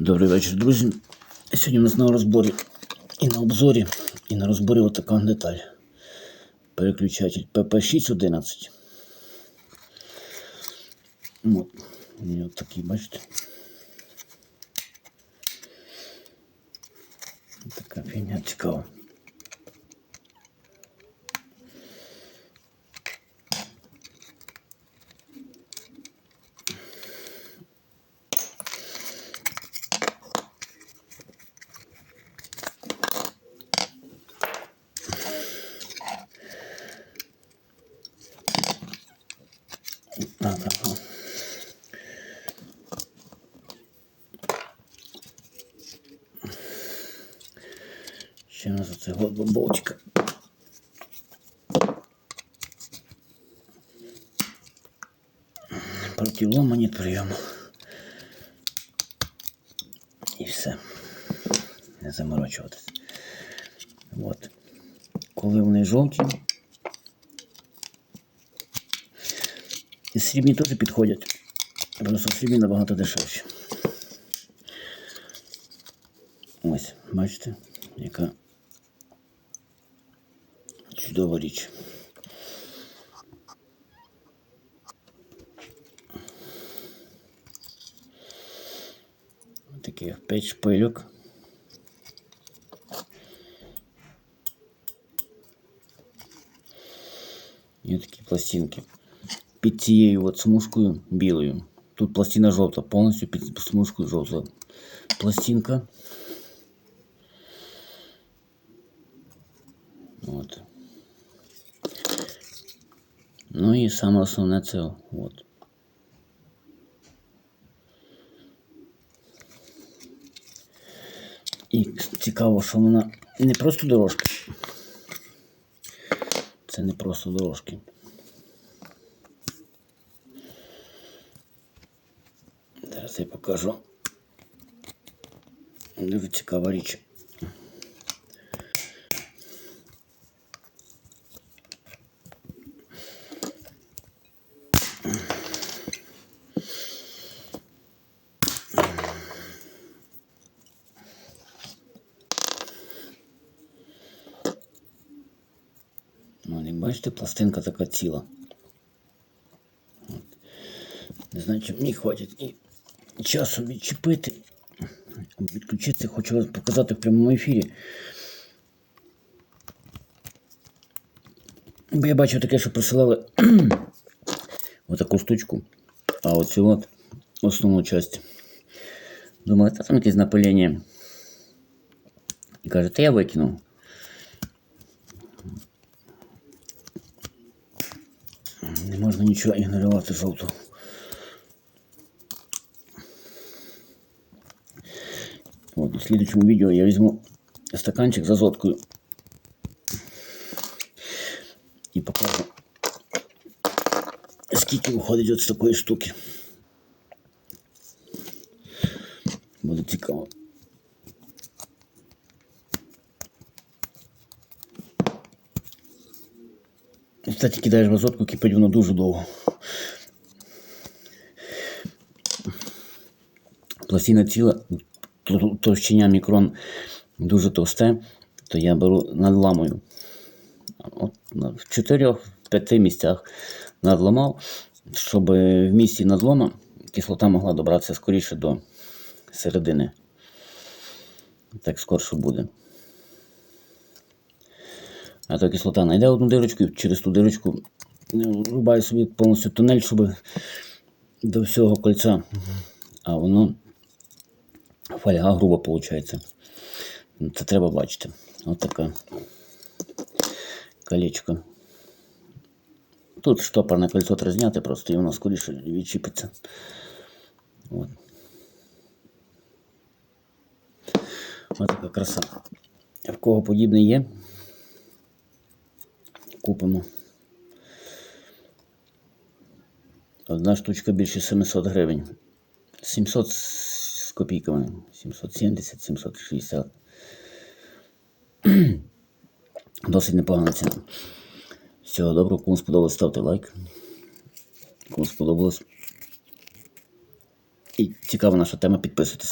Добрий вечір, друзі. Сьогодні у нас на розборі і на обзорі, і на розборі отака деталь. Переключатель PP611. От. Такий, бачите. Така фігня цікава. Так, ага. Ще у нас оце болтика. Противно монет прийому. І все. Не заморочуватись. От. Коли вони жовті, срібні теж підходять. Просто срібні набагато дешевші. Ось, бачите, яка чудова річ. Таких 5 шпильок. І такі пластинки під цією от смужкою білою. Тут пластина жовта, повністю під смужкою жовта. Пластинка. От. Ну і саме основне це от. І цікаво, що вона не просто дорожки. Це не просто дорожки. Зараз я покажу. Дуже цікава річ. Ну, як бачите, пластинка така ціла. От. Не знаю, чи мені хватить і часу відчепити. Відключитися, хочу вас показати в прямому ефірі. Бо я бачив таке, що присилали отаку штучку, а оцю от основну часть. Думаю, та там якесь напилення. І каже, та я викинув. Не можна нічого ігнорувати жовту. в следующем видео я возьму стаканчик з азоткою і покажу, скільки виходить от з такої штуки. Буде цікаво. Кстати, кидаєш в азотку, кипить воно дуже довго. Пластина ціла, тол- товщиня мікрон дуже товсте, то я беру надламую. От в чотирьох-п'яти місцях надламав, щоб в місці надлома кислота могла добратися скоріше до середини. Так скорше буде. А то кислота знайде одну дирочку, і через ту дирочку ну, рубаю собі повністю тунель, щоб до всього кольця. А воно фольга груба виходить. Це треба бачити. Ось така колечко. Тут штопорне кольцо треба зняти просто і воно скоріше відчіпиться. От. Ось така краса. В кого подібне є, купимо. Одна штучка більше 700 гривень. 700 з копійками. 770, 760. Досить непогана ціна. Всього доброго, кому сподобалось, ставте лайк. Кому сподобалось. І цікава наша тема, підписуйтесь.